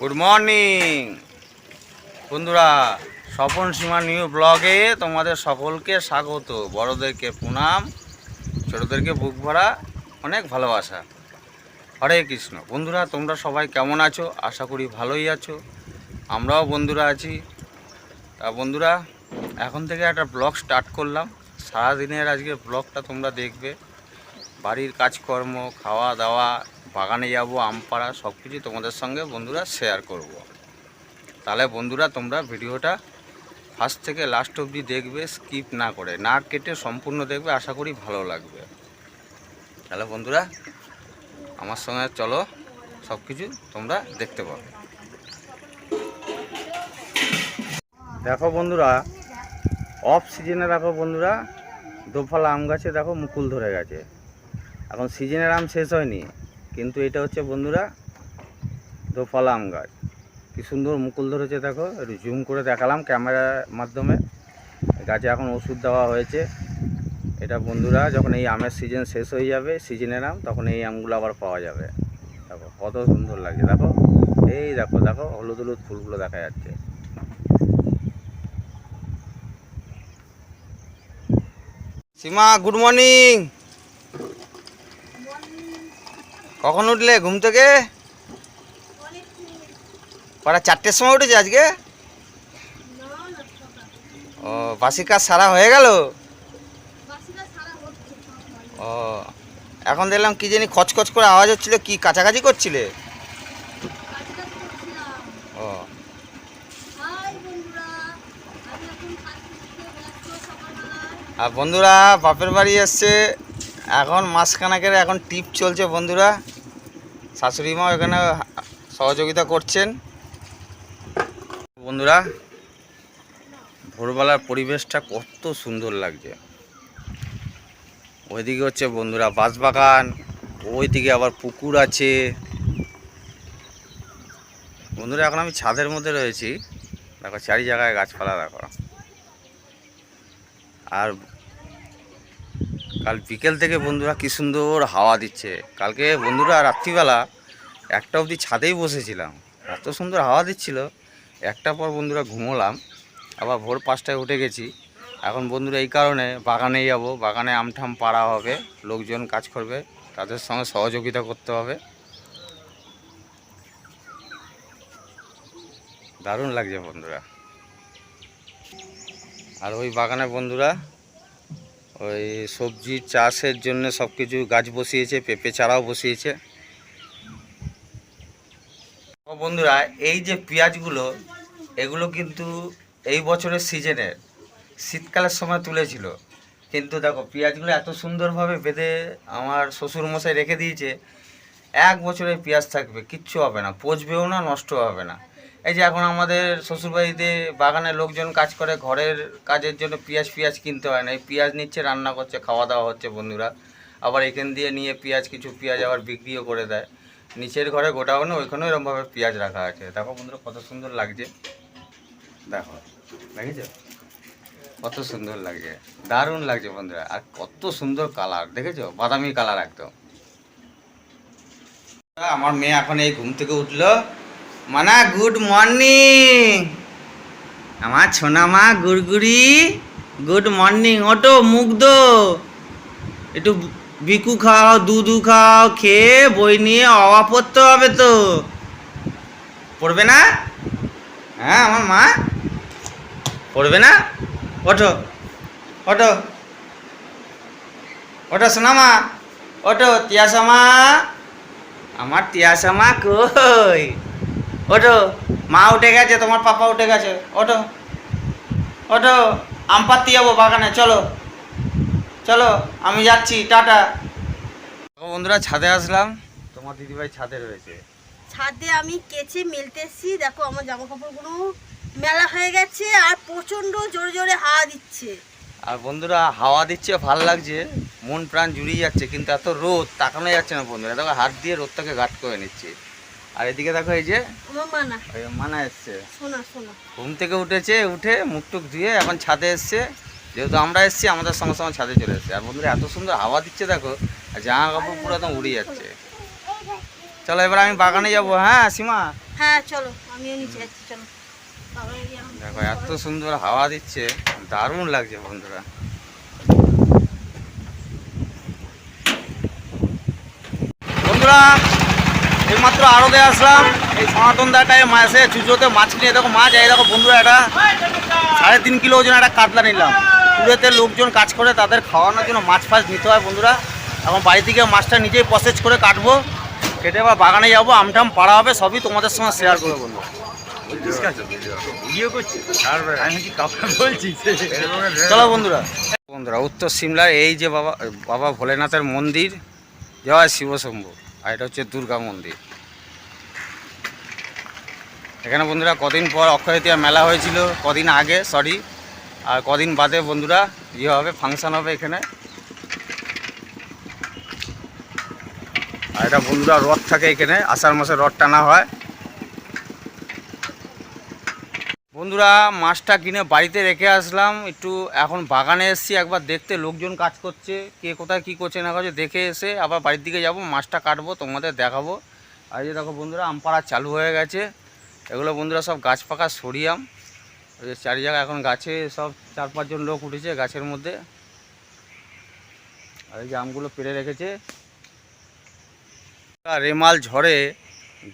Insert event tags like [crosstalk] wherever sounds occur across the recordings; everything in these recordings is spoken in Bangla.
গুড মর্নিং বন্ধুরা, স্বপন সীমা নিউ ব্লগে তোমাদের সকলকে স্বাগত। বড়দেরকে প্রণাম, ছোটদেরকে বুক ভরা অনেক ভালোবাসা। হরে কৃষ্ণ। বন্ধুরা, তোমরা সবাই কেমন আছো? আশা করি ভালোই আছো। আমরাও বন্ধুরা আছি। তা বন্ধুরা, এখন থেকে একটা ব্লগ স্টার্ট করলাম। সারাদিনের আজকে ব্লগটা তোমরা দেখবে। বাড়ির কাজকর্ম, খাওয়া দাওয়া বাগানে যাব, আম পাড়া, সব কিছু তোমাদের সঙ্গে বন্ধুরা শেয়ার করব। তাহলে বন্ধুরা, তোমরা ভিডিওটা ফার্স্ট থেকে লাস্ট অবধি দেখবে স্কিপ না করে, না কেটে সম্পূর্ণ দেখবে, আশা করি ভালো লাগবে। তাহলে বন্ধুরা, আমার সঙ্গে চলো, সব কিছু তোমরা দেখতে পাবে দেখো বন্ধুরা অফ সিজনে দেখো বন্ধুরা, দোফালা আম গাছে দেখো মুকুল ধরে গেছে। এখন সিজনের আম শেষ হয়নি। কিন্তু এটা হচ্ছে বন্ধুরা, দোফালা আম গাছ। কি সুন্দর মুকুল ধরেছে দেখো, একটু জুম করে দেখালাম ক্যামেরার মাধ্যমে। গাছে এখন ওষুধ দেওয়া হয়েছে। এটা বন্ধুরা, যখন এই আমের সিজন শেষ হয়ে যাবে সিজনের আম, তখন এই আমগুলো আবার পাওয়া যাবে। দেখো, কত সুন্দর লাগছে, দেখো। এই দেখো দেখো, হলুদ হলুদ ফুলগুলো দেখা যাচ্ছে। সীমা গুড মর্নিং কখন উঠলে ঘুম থেকে? কটা চারটের সময় উঠেছে আজকে? ও, বাসি কাজ সারা হয়ে গেল? ও, এখন দেখলাম কি জানি খচখচ করে আওয়াজ হচ্ছিল, কি কাছাকাছি করছিলে? ও। আর বন্ধুরা, বাপের বাড়ি এসছে। এখন মাসখানাকের এখন টিপ চলছে বন্ধুরা। শাশুড়ি মাও এখানে সহযোগিতা করছেন। বন্ধুরা, ভোরবেলার পরিবেশটা কত সুন্দর লাগছে। ওইদিকে হচ্ছে বন্ধুরা বাঁশবাগান, ওইদিকে আবার পুকুর আছে। বন্ধুরা, এখন আমি ছাদের মধ্যে রয়েছি। দেখো, চারি জায়গায় গাছপালা, দেখো। আর কাল বিকেল থেকে বন্ধুরা কি সুন্দর হাওয়া দিচ্ছে। কালকে বন্ধুরা রাত্রিবেলা একটা অবধি ছাদেই বসেছিলাম। এত সুন্দর হাওয়া দিচ্ছিল, একটা পর বন্ধুরা ঘুমোলাম, আবার ভোর পাঁচটায় উঠে গেছি। এখন বন্ধুরা এই কারণে বাগানে যাব, বাগানে আমঠাম পাড়া হবে, লোকজন কাজ করবে, তাদের সঙ্গে সহযোগিতা করতে হবে। দারুণ লাগছে বন্ধুরা। আর ওই বাগানে বন্ধুরা ওই সবজি চাষের জন্য সব কিছু গাছ বসিয়েছে, পেঁপে চারাও বসিয়েছে। বন্ধুরা, এই যে পেঁয়াজগুলো, এগুলো কিন্তু এই বছরের সিজনের শীতকালের সময় তুলেছিল। কিন্তু দেখো, পেঁয়াজগুলো এত সুন্দরভাবে বেঁধে আমার শ্বশুরমশাই রেখে দিয়েছে, এক বছরের পেঁয়াজ থাকবে, কিচ্ছু হবে না, পচবেও না নষ্ট হবে না। এই যে এখন আমাদের শ্বশুরবাড়িতে বাগানে লোকজন কাজ করে, ঘরের কাজের জন্য পেঁয়াজ পেঁয়াজ কিনতে হয় না। এই পেঁয়াজ নিচ্ছে, রান্না করছে খাওয়া দাওয়া হচ্ছে বন্ধুরা। আবার এখান দিয়ে নিয়ে পেঁয়াজ, কিছু পেঁয়াজ আবার বিক্রিও করে দেয়। নিচের ঘরে গোটাউনে ওইখানেও এরকমভাবে পেঁয়াজ রাখা আছে। দেখো বন্ধুরা কত সুন্দর লাগছে। দেখো, দেখেছ? কত সুন্দর লাগছে। দারুণ লাগছে বন্ধুরা। আর কত সুন্দর কালার, দেখেছ? বাদামি কালার একদম। আমার মেয়ে এখন এই ঘুম থেকে উঠল। মানা গুড মর্নিং আমার ছোনা মা, গুড়গুড়ি গুড মর্নিং ওটো মুগ্ধ। একটু বিকু খাও, দুধু খাও, খেয়ে বই নিয়ে অবা পড়তে হবে তো। পড়বে না? হ্যাঁ আমার মা। পড়বে না? ওঠো ওঠো। ওঠো সোনামা ওঠো তিয়াসামা আমার তিয়াসামা কই? ওঠো মা উঠে গেছে তোমার পাপা উঠে গেছে। ওঠো ওঠো আম পাত্তি যাব বাগানে চলো চলো আমি যাচ্ছি টাটা। বন্ধুরা ছাদে আসলাম। তোমার দিদিভাই ছাদে রয়েছে। ছাদে আমি কেচে মেলতে এসেছি। দেখো আমার জামা কাপড়গুলো মেলা হয়ে গেছে আর প্রচণ্ড জোরে জোরে হাওয়া দিচ্ছে। আর বন্ধুরা হাওয়া দিচ্ছে ভালো লাগছে। মন প্রাণ জুড়িয়ে যাচ্ছে কিন্তু এত রোদ তাকানো যাচ্ছে না বন্ধুরা। দেখো হাত দিয়ে রোদটাকে গাট করে নিচ্ছে। আর এদিকে দেখো এই যে মানা। এসছে। ঘুম থেকে উঠেছে উঠে মুখ টুক ধুয়ে এখন ছাদে এসছে। যেহেতু আমরা এসছি আমাদের সঙ্গে সঙ্গে ছাদে চলে এসছে। আর বন্ধুরা এত সুন্দর হাওয়া দিচ্ছে দেখো আর জামা কাপড় পুরো একদম উড়ে যাচ্ছে। চলো এবার আমি বাগানে যাব হ্যাঁ সীমা? হ্যাঁ চলো আমিও নিচে যাচ্ছি চলো। বাবা এই এখন দেখো এত সুন্দর হাওয়া দিচ্ছে দারুণ লাগছে বন্ধুরা। বন্ধুরা এইমাত্র আড়তে আসলাম। এই সনাতন দা টাইম মাসে চুচোতে মাছ নিয়ে দেখো মাছ এই দেখো বন্ধুরা এটা। সাড়ে তিন কিলো ওজন একটা কাতলা নিলাম। পুরেতে লোকজন কাজ করে তাদের খাওয়ানোর জন্য মাছ ফাছ নিতে হয় বন্ধুরা। এখন বাড়ি থেকে মাছটা নিজেই প্রসেস করে কাটবো। কেটে আবার বাগানে যাব আমটাম পাড়া হবে সবই তোমাদের সঙ্গে শেয়ার করব বন্ধু ভিডিও করছি আমি কি কাপড় বলছি? চলো বন্ধুরা। বন্ধুরা উত্তর সিমলার এই যে বাবা বাবা ভোলেনাথের মন্দির জয় শিবশম্ভু। আর এটা হচ্ছে দুর্গা মন্দির। এখানে বন্ধুরা কদিন পর অক্ষয় মেলা হয়েছিল, কদিন আগে সরি আর কদিন বাদে বন্ধুরা ইয়ে হবে ফাংশান হবে এখানে। আর এটা বন্ধুরা রথ থাকে এখানে, আষাঢ় মাসে রথ টানা হয়। বন্ধুরা, মাছটা কিনে বাড়িতে রেখে আসলাম। একটু এখন বাগানে এসেছি, একবার দেখতে লোকজন কাজ করছে। কে কোথায় কী করছে না করছে দেখে এসে আবার বাড়ির দিকে যাব, মাছটা কাটবো, তোমাদের দেখাবো। আর যে দেখো বন্ধুরা, আম পাড়া চালু হয়ে গেছে। এগুলো বন্ধুরা সব গাছ পাকা সরিয়াম ওই যে চারি জায়গায় এখন গাছে সব চার পাঁচজন লোক উঠেছে গাছের মধ্যে। আর এই যে আমগুলো পেরে রেখেছে। রেমাল ঝড়ে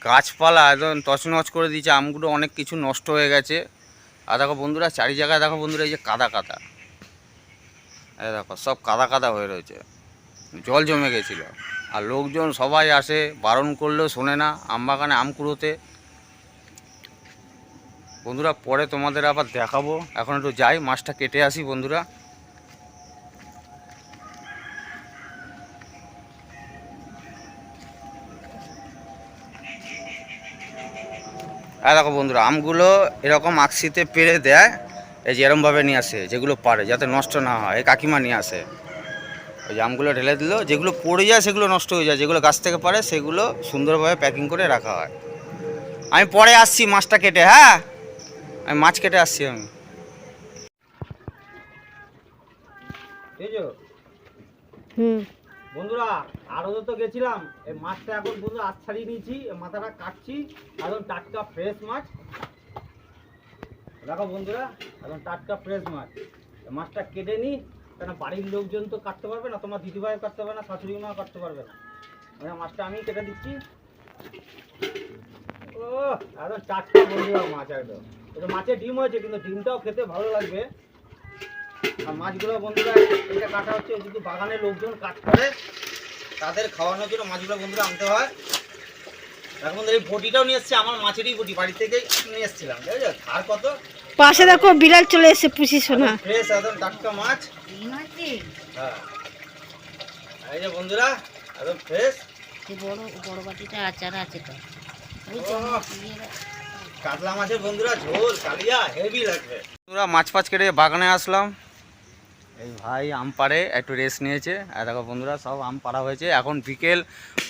গাছপালা একদম তছনছ করে দিয়েছে, আমগুলো অনেক কিছু নষ্ট হয়ে গেছে। আর দেখো বন্ধুরা, চারি জায়গায় দেখো বন্ধুরা, এই যে কাদা কাদা। দেখো, সব কাদা কাদা হয়ে রয়েছে। জল জমে গেছিল। আর লোকজন সবাই আসে, বারণ করলেও শোনে না আম বাগানে আম কুড়োতে। বন্ধুরা, পরে তোমাদের আবার দেখাবো। এখন একটু যাই, মাছটা কেটে আসি বন্ধুরা। হ্যাঁ দেখো বন্ধুরা, আমগুলো এরকম আকসিতে পেরে দেয়, এই যে এরমভাবে নিয়ে আসে, যেগুলো পারে, যাতে নষ্ট না হয়। এই কাকিমা নিয়ে আসে। ওই যে আমগুলো ঢেলে দিল, যেগুলো পড়ে যায় সেগুলো নষ্ট হয়ে যায়, যেগুলো গাছ থেকে পারে সেগুলো সুন্দরভাবে প্যাকিং করে রাখা হয়। আমি পরে আসছি মাছটা কেটে হ্যাঁ? আমি মাছ কেটে আসছি আমি। হুম। বন্ধুরা আরও তো গেছিলাম, এই মাছটা এখন বন্ধু আজ ছাড়িয়ে নিয়েছি মাথাটা কাটছি, একদম টাটকা ফ্রেশ মাছ। দেখো বন্ধুরা, একদম টাটকা ফ্রেশ মাছ। মাছটা কেটে নিই, কেন বাড়ির লোকজন তো কাটতে পারবে না, তোমার দিদিভাই কাটতে পারবে না শাশুড়ি মাও কাটতে পারবে না। মানে মাছটা আমি কেটে দিচ্ছি। ও একদম টাটকা বন্ধুরা মাছ একদম। মাছের ডিম হয়েছে, কিন্তু ডিমটাও খেতে ভালো লাগবে। আর মাছগুলো বন্ধুরা এটা কাটা হচ্ছে যদি বাগানের লোকজন কাজ করে তাদের খাওয়ানোর জন্য মাছগুলো বন্ধুরা আনতে হয়। এখন বন্ধুরা এই বটিটাও নিয়ে এসছি আমার মাছেরই বটি বাড়ি থেকেই নিয়ে এসেছিলাম ঠিক আছে আর কত? পাশে দেখো বিড়াল চলে এসেছে পুষি সোনা। ফ্রেশ একদম টাটকা মাছ। হ্যাঁ। এই যে বন্ধুরা একদম ফ্রেশ বড় বড় বাটিটা আচার আছে তো। কাতলা মাছের বন্ধুরা ঝোল কালিয়া হেভি লাগবে। বন্ধুরা মাছ ফাছ কেটে বাগানে আসলাম। এই ভাই আম পাড়ে একটু রেস্ট নিয়েছে। আর দেখো বন্ধুরা, সব আম পাড়া হয়েছে। এখন বিকেল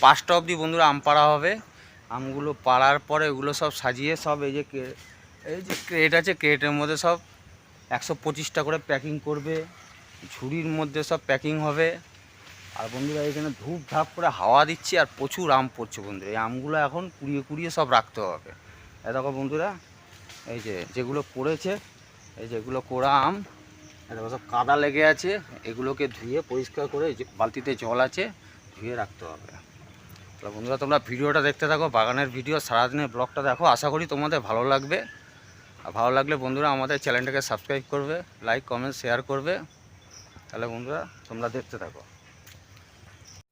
পাঁচটা অবধি বন্ধুরা আম পাড়া হবে। আমগুলো পাড়ার পরে এগুলো সব সাজিয়ে সব এই যে এই যে ক্রেট আছে ক্রেটের মধ্যে সব একশো পঁচিশটা করে প্যাকিং করবে। ঝুড়ির মধ্যে সব প্যাকিং হবে। আর বন্ধুরা, এখানে ধূপ ধাপ করে হাওয়া দিচ্ছে আর প্রচুর আম পড়ছে বন্ধুরা। এই আমগুলো এখন কুড়িয়ে কুড়িয়ে সব রাখতে হবে। দেখো বন্ধুরা, এই যে যেগুলো পড়েছে, এই যেগুলো কোড়া আম দেখো, সব কাদা লেগে আছে। এগুলোকে ধুয়ে পরিষ্কার করে বালতিতে জল আছে, ধুয়ে রাখতে হবে। তাহলে বন্ধুরা, তোমরা ভিডিওটা দেখতে থাকো, বাগানের ভিডিও, সারাদিনের ব্লগটা দেখো। আশা করি তোমাদের ভালো লাগবে। আর ভালো লাগলে বন্ধুরা আমাদের চ্যানেলটাকে সাবস্ক্রাইব করবে, লাইক, কমেন্ট, শেয়ার করবে। তাহলে বন্ধুরা, তোমরা দেখতে থাকো।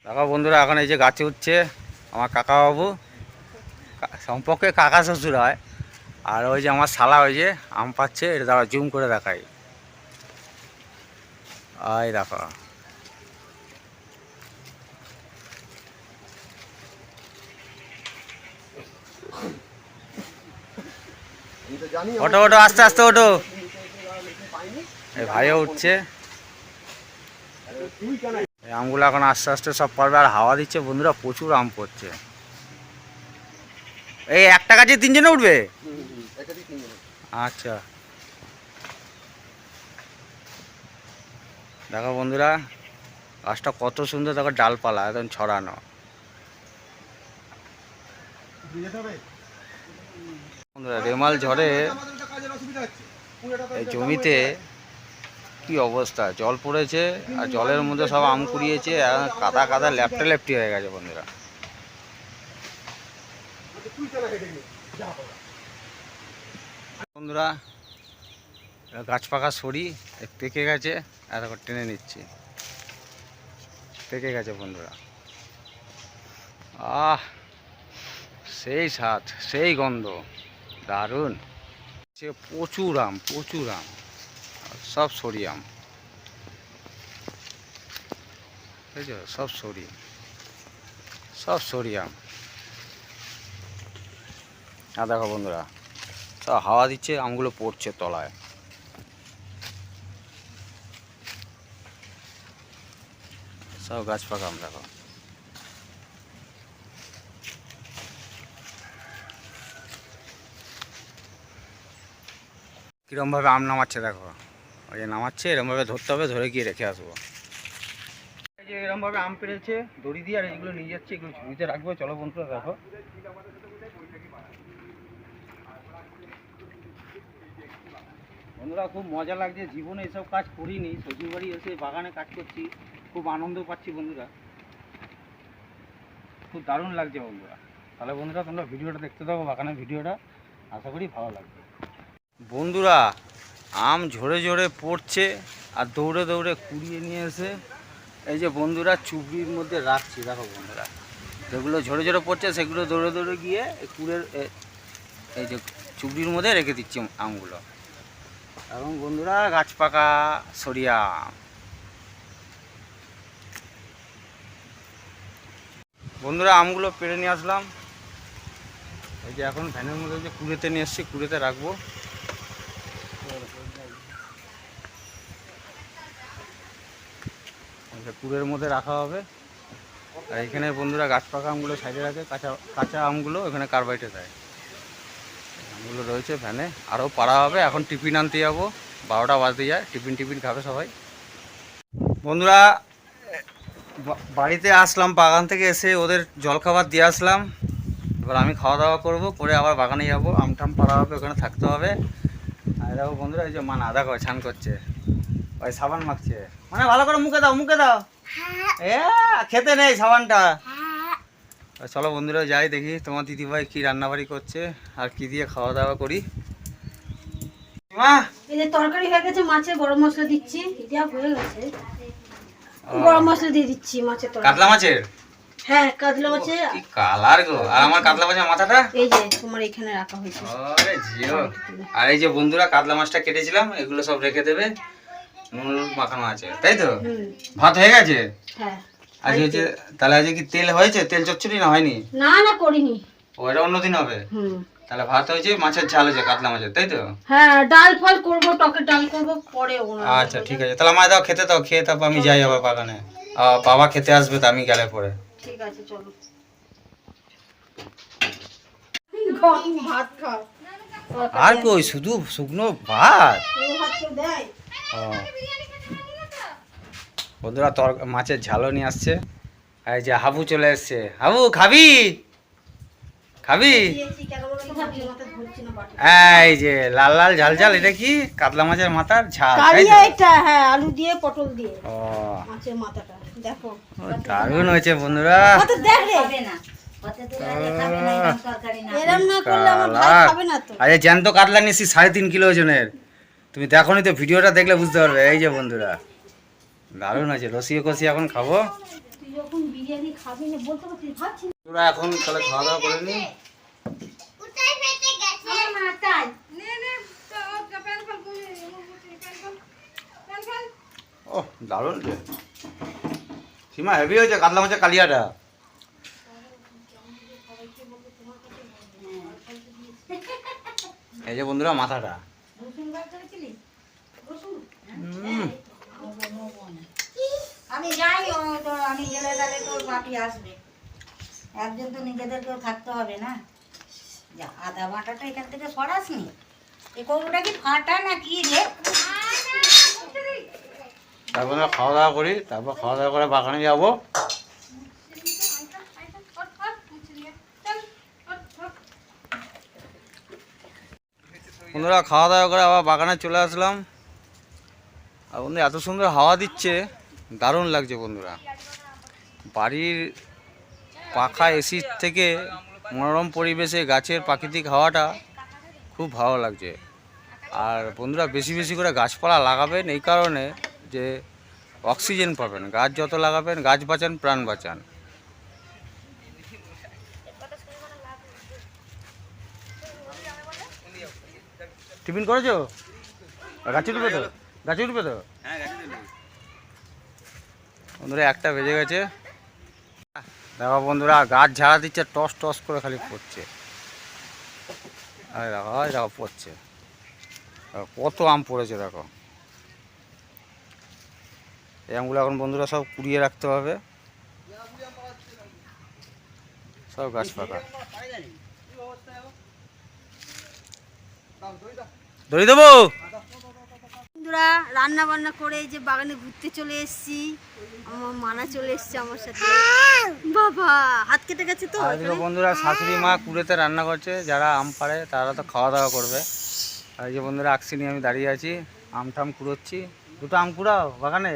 দেখো বন্ধুরা, এখন এই যে গাছে উঠছে আমার কাকাবাবু। সম্পর্কে কাকা শ্বশুর হয়। আর ওই যে আমার শালা ওই যে আম পাচ্ছে, এটা দাঁড়া জুম করে দেখাই। এই দেখো ওটো ওটো আস্তে আস্তে ওটো ভাইও উঠছে। এই আমগুলো এখন আস্তে আস্তে সব পারবে। আর হাওয়া দিচ্ছে বন্ধুরা প্রচুর আম পড়ছে। এই একটা গাছে তিনজনে উঠবে? আচ্ছা। দেখো বন্ধুরা, গাছটা কত সুন্দর দেখো ডালপালা, একদম ছড়ানো। বন্ধুরা, রেমাল ঝড়ে এই জমিতে কি অবস্থা? জল পড়েছে আর জলের মধ্যে সব আম কুড়িয়েছে কাদা কাদা ল্যাপটা ল্যাপটি হয়ে গেছে বন্ধুরা। বন্ধুরা গাছ পাকা সরি, পেকে গেছে, আর এখন টেনে নিচ্ছি। পেকে গেছে বন্ধুরা। আহ, সেই স্বাদ, সেই গন্ধ। দারুণ। সে প্রচুর আম প্রচুর আম। সব সরি আম। সব সরি। সব সরি আম। আর দেখো বন্ধুরা, সব হাওয়া দিচ্ছে, আমগুলো পড়ছে তলায়। সব গাছ পাকা দেখো কীরমভাবে আম নামাচ্ছে দেখো? ওই যে নামাচ্ছে, এরমভাবে ধরতে হবে, ধরে গিয়ে রেখে আসব। এই যে এরমভাবে আম পেরেছে, দড়ি দিয়ে আর এইগুলো নিয়ে যাচ্ছে, এগুলো ঝুড়িতে রাখব। চলো বন্ধুরা, দেখো। বন্ধুরা, খুব মজা লাগছে। জীবনে এসব কাজ করিনি শ্বশুর বাড়ি এসে বাগানে কাজ করছি। খুব আনন্দ পাচ্ছি বন্ধুরা। খুব দারুণ লাগছে বন্ধুরা। তাহলে বন্ধুরা, তোমরা ভিডিওটা দেখতে থাকো, বাগানের ভিডিওটা। আশা করি ভালো লাগবে। বন্ধুরা, আম ঝরে ঝরে পড়ছে আর দৌড়ে দৌড়ে কুড়িয়ে নিয়ে এসে এই যে বন্ধুরা চুবড়ির মধ্যে রাখছি। দেখো বন্ধুরা, যেগুলো ঝরে ঝরে পড়ছে, সেগুলো দৌড়ে দৌড়ে গিয়ে কুড়ের এই যে চুবড়ির মধ্যে রেখে দিচ্ছি আমগুলো। এবং বন্ধুরা, গাছ পাকা সরিয়া বন্ধুরা আমগুলো পেরে নিয়ে আসলাম। এই যে এখন ভ্যানের মধ্যে যে কুড়েতে নিয়ে এসছি, কুড়েতে রাখব। কুড়ের মধ্যে রাখা হবে। আর এখানে বন্ধুরা গাছ পাকা আমগুলো সাইডে রাখে, কাঁচা কাঁচা আমগুলো এখানে কার্বাইটে দেয়। আমগুলো রয়েছে ভ্যানে। আরও পাড়া হবে, এখন টিফিন আনতে যাব। বারোটা বাজতে যায়, টিফিন টিফিন খাবে সবাই। বন্ধুরা বাড়িতে আসলাম, বাগান থেকে এসে ওদের জলখাবার দিয়ে আসলাম। এবার আমি খাওয়া দাওয়া করব, করে আবার বাগানে যাব। আম টাম পাড়া হবে, ওখানে থাকতে হবে। আর দেখো বন্ধুরা, এই যে মা আদা করে ছান করছে। ওই সাবান মাখছে। মানে ভালো করে মুখে দাও মুখে দাও। এ, খেতে নেই সাবানটা। চলো বন্ধুরা, যাই দেখি তোমার দিদিভাই কি রান্নাবাড়ি করছে, আর কি দিয়ে খাওয়া দাওয়া করি। মা! এই যে তরকারি হয়ে গেছে মাছের গরম মশলা দিচ্ছি। দেওয়া হয়ে গেছে। গরম মশলা দিয়ে দিচ্ছি মাছের তরকারি কাতলা মাছের? হ্যাঁ কাতলা মাছে কি কালার গো। আর আমার কাতলা মাছের মাথাটা? এই যে তোমার এখানে রাখা হয়েছে। আরে জিও। আর এই যে বন্ধুরা কাতলা মাছটা কেটেছিলাম এগুলো সব রেখে দেবে। নুন মাখানো আছে তাই তো? ভাত হয়ে গেছে? হ্যাঁ আজকে হচ্ছে তাহলে আজকে কি তেল হয়েছে? তেল চচ্চড়ি না হয়নি? না না করিনি। ও এটা অন্যদিন হবে। হুম। তাহলে ভাত হয়েছে মাছের ঝাল হয়েছে কাতলা মাছের তাই তো? হ্যাঁ ডাল ফাল করব টকের ডাল করব পরে আচ্ছা ঠিক আছে তাহলে আমায় দাও খেতে দাও খেয়ে তারপর আমি যাই আবার বাগানে। বাবা খেতে আসবে তো আমি গেলে পরে। ঠিক আছে চলো। ভাত খাও। আর কই শুধু শুকনো ভাত। বন্ধুরা তর মাছের ঝালও নিয়ে আসছে। এই যে হাবু চলে এসছে। হাবু খাবি? খাবি? এই যে লাল লাল ঝাল ঝাল এটা কি? কাতলা মাছের মাথার ঝাল কালিয়া এটা হ্যাঁ আলু দিয়ে পটল দিয়ে ও। মাছের মাথাটা দেখো। দারুণ হয়েছে বন্ধুরা। কত দেখ রে। এরম না করলে আমার ভাই কালা। খাবে না তো। আরে জ্যান্ত কাতলা নিয়েছি সাড়ে তিন কিলো ওজনের। তুমি দেখোনি তো ভিডিওটা দেখলে বুঝতে পারবে। এই যে বন্ধুরা দারুণ আছে রসিয়ে কষি এখন খাব। তোরা এখন তাহলে খাওয়া দাওয়া করে নি। ও দারুণ রে সীমা হেভি হয়েছে কাতলা মাছের কালিয়াটা। এই যে বন্ধুরা মাথাটা। আমি গেলে তোর বাপি আসবে। একজন তো নিজেদেরকেও থাকতে হবে না। এখান থেকে সরাসনি এ কৌটা কি ফাটা না কি রে? তারপর খাওয়া দাওয়া করি, তারপর খাওয়া দাওয়া করে বাগানে যাব। বন্ধুরা, খাওয়া দাওয়া করে আবার বাগানে চলে আসলাম। আর বন্ধু, এত সুন্দর হাওয়া দিচ্ছে। দারুণ লাগছে বন্ধুরা। বাড়ির পাখা এসির থেকে মনোরম পরিবেশে গাছের প্রাকৃতিক হাওয়াটা খুব ভালো লাগছে। আর বন্ধুরা, বেশি বেশি করে গাছপালা লাগাবেন এই কারণে যে অক্সিজেন পাবেন। গাছ যত লাগাবেন, গাছ বাঁচান, প্রাণ বাঁচান। টিফিন করেছ? গাছে উঠবে তো? গাছে উঠবে তো? বন্ধুরা, একটা বেজে গেছে। দেখো বন্ধুরা, গাছ ঝাড়া দিচ্ছে, টস টস করে খালি পড়ছে। আরে দেখো পড়ছে। কত আম পড়েছে, দেখো। এই আমগুলো এখন বন্ধুরা সব কুড়িয়ে রাখতে হবে। সব গাছ পাকা ধরে দেবো? বন্ধুরা রান্না বান্না করে যে বাগানে ঘুরতে চলে এসেছি। আমার মানা চলে এসেছে আমার সাথে। বাবা হাত কেটে গেছে তো আর বন্ধুরা শাশুড়ি মা কুড়েতে রান্না করছে। যারা আম পারে তারা তো খাওয়া দাওয়া করবে। আর এই যে বন্ধুরা আকসি নিয়ে আমি দাঁড়িয়ে আছি। আম টাম কুড়োচ্ছি। দুটো আম কুড়াও বাগানে?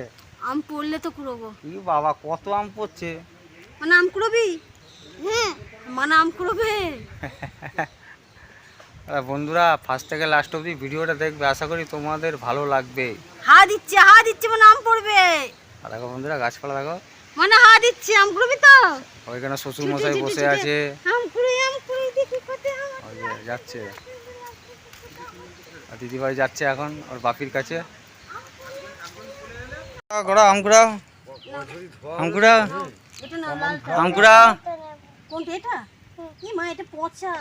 আম পড়লে তো কুড়োবো। কি বাবা কত আম পড়ছে? মানে আম কুড়োবি? হ্যাঁ। মানে আম কুড়োবে? [laughs] বন্ধুরা ফার্স্ট থেকে লাস্ট অবধি ভিডিওটা দেখবে আশা করি তোমাদের ভালো লাগবে। হা দিচ্ছে হা দিচ্ছে মানে আম পড়বে। আর দেখো বন্ধুরা গাছপালা দেখো। মানে হা দিচ্ছে আম কুড়োবি তো? ওইখানে শ্বশুর মশাই বসে আছে? আম কুড়ি আম কুড়ি দেখি কত আম যাচ্ছে। আর দিদিভাই যাচ্ছে এখন ওর বাপির কাছে। করা আমকুড়া লাল আমকুড়া কোনটা এটা? কি মা এটা পচা।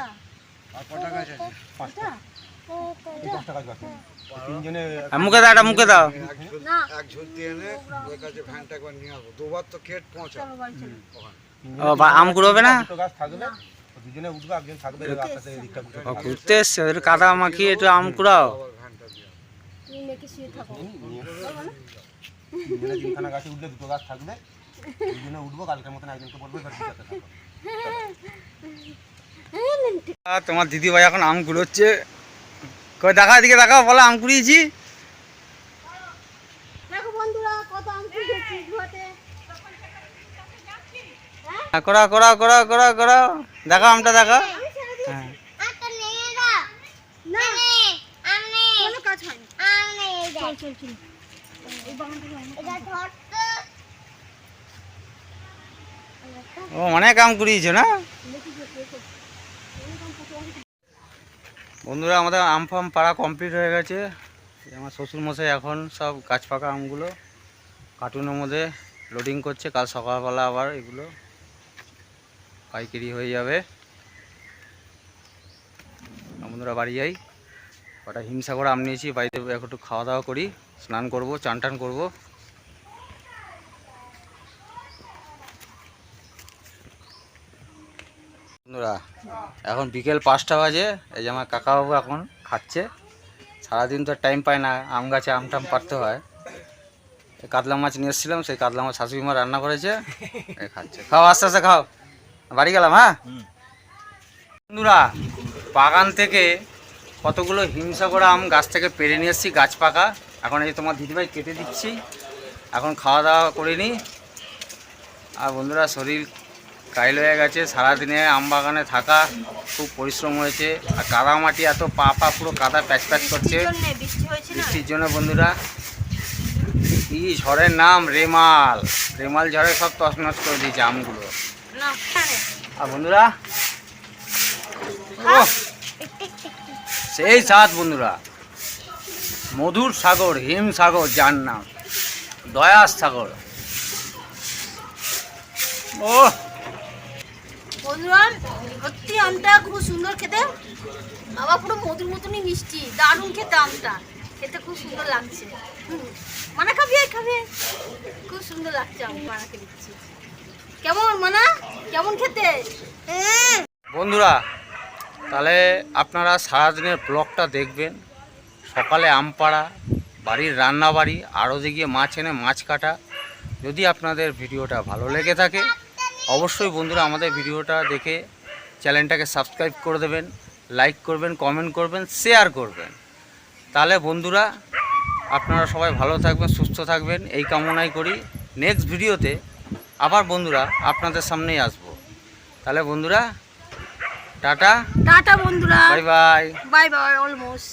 মুখে দাও এটা মুখে দাও। না। এক ঝুলতি এনে ওর কাছে ভ্যানটা একবার নিয়ে আসব। দুবার তো খেট পৌঁছা ও, বা- আম কুড়োবে না? গাছ থাকবে দুজনে উঠবে একজন থাকবে ঘুরতে এসছে ওদের কাদা মাখিয়ে একটু আম কুড়াও। তিনখানা গাছে উঠলে দুটো গাছ থাকবে দুজনে উঠবো কালকের মতন একজনকে বলব এবার [laughs] তোমার দিদিভাই এখন আম কুড়োচ্ছে কই দেখা এদিকে দেখাও বলো আম কুড়িয়েছি। দেখো বন্ধুরা কত আম কুড়িয়েছি ঘুয়াতে হ্যাঁ, করা করা করা করা করা দেখা আমটা দেখা। হ্যাঁ। না। কোনো কাজ হয়নি। চল চল চল। এই বাগানটা না। ও অনেক আম কুড়িয়েছে না? বন্ধুরা, আমাদের আম ফাম পাড়া কমপ্লিট হয়ে গেছে। আমার শ্বশুরমশাই এখন সব গাছ পাকা আমগুলো কার্টুনের মধ্যে লোডিং করছে। কাল সকালবেলা আবার এগুলো পাইকারি হয়ে যাবে। বন্ধুরা, বাড়ি যাই। কটা হিংসা করে আম নিয়েছি। বাড়িতে একটু খাওয়া দাওয়া করি, স্নান করব, চান টান করব। বন্ধুরা, এখন বিকেল পাঁচটা বাজে, এই যে আমার কাকাবাবু এখন খাচ্ছে। সারাদিন তো টাইম পায় না, আম গাছে আম টাম পারতে হয়। কাতলা মাছ নিয়ে এসেছিলাম, সেই কাতলা মাছ শাশুড়ি মা রান্না করেছে খাচ্ছে। খাও, আস্তে আস্তে খাও। বাড়ি গেলাম হ্যাঁ? বন্ধুরা, বাগান থেকে কতগুলো হিংসা করা আম গাছ থেকে পেরে নিয়ে এসেছি, গাছ পাকা। এখন এই তোমার দিদিভাই কেটে দিচ্ছি। এখন খাওয়া দাওয়া করে নিই। আর বন্ধুরা, শরীর কাইল হয়ে গেছে সারাদিনে আম বাগানে থাকা খুব পরিশ্রম হয়েছে। আর কাদা মাটি এত পা পা পুরো কাদা প্যাচ প্যাচ করছে। বৃষ্টির জন্যে, বন্ধুরা কি ঝড়ের নাম রেমাল। রেমাল ঝড়ে সব তছনছ করে দিয়েছে আমগুলো। আর বন্ধুরা সেই সাত বন্ধুরা। মধুর সাগর হিম সাগর যার নাম। দয়াস সাগর। ও বন্ধুরা, সত্যি আমটা খুব সুন্দর খেতে। আবার পুরো মধুর মতনই মিষ্টি, দারুণ খেতে আমটা। খেতে খুব সুন্দর লাগছে। মানা খাবি খাবি। খুব সুন্দর লাগছে আম মানাকে দিচ্ছি। কেমন, মানা? কেমন খেতে? বন্ধুরা, তাহলে আপনারা সারাদিনের ব্লগটা দেখবেন। সকালে আম পাড়া বাড়ির রান্না বাড়ি আড়তে গিয়ে মাছ এনে মাছ কাটা। যদি আপনাদের ভিডিওটা ভালো লেগে থাকে অবশ্যই বন্ধুরা আমাদের ভিডিওটা দেখে চ্যানেলটাকে সাবস্ক্রাইব করে দেবেন লাইক করবেন কমেন্ট করবেন শেয়ার করবেন। তাহলে বন্ধুরা আপনারা সবাই ভালো থাকবেন সুস্থ থাকবেন এই কামনাই করি। নেক্সট ভিডিওতে আবার বন্ধুরা আপনাদের সামনেই আসব। তাহলে বন্ধুরা টাটা। টাটা বন্ধুরা। Bye bye. Bye bye almost